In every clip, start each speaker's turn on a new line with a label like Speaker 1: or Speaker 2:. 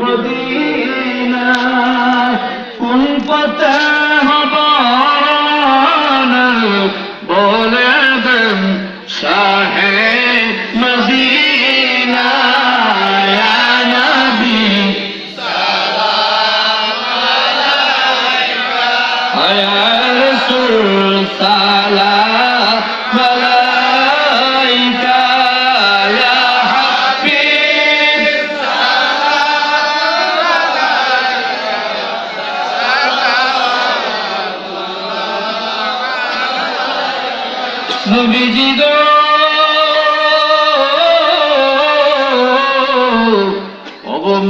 Speaker 1: Medina কোন পথে হব বলে দেন শাহে মদিনা। নবীজি গো।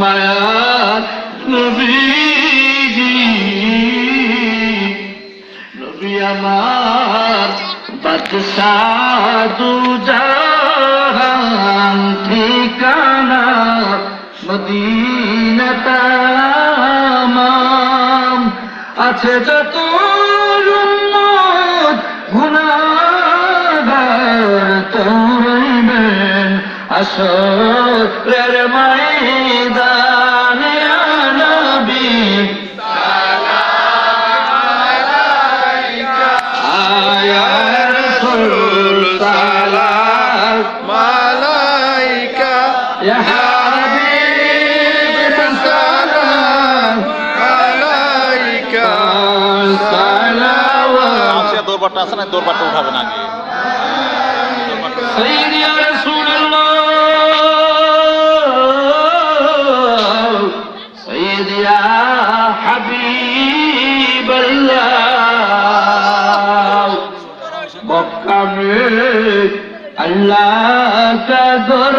Speaker 1: মায়া নবীজি, নবী আমার বাদশাহ দু জাহান ঠিকানা তামাম আছে যত উম্মত গুনাহগার করবেন আসরের ময়দানে নবী।
Speaker 2: মালাইকা
Speaker 1: ইয়া
Speaker 3: আচ্ছা, দৌড়বাটা আছে না? দৌড়বাটা উঠাবে না
Speaker 1: اللہ کا در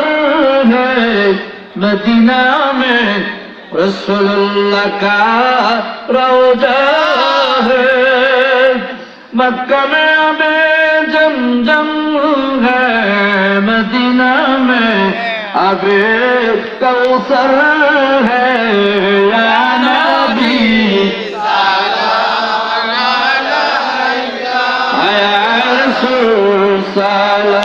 Speaker 1: ہے مدینہ میں رسول اللہ کا روزہ ہے مکہ میں ہمیں अबे कौसर है या नबी सलाम अलैका या रसूल सलाम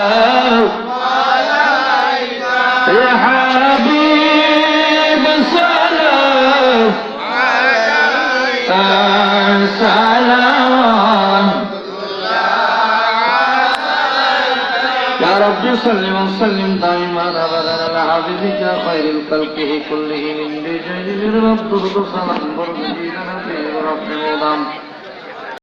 Speaker 1: يا رب صل وسلم دائما ابدا على حبيبك خير الخلق كلهم من بجيل رب سلام برزقنا في رب الغدام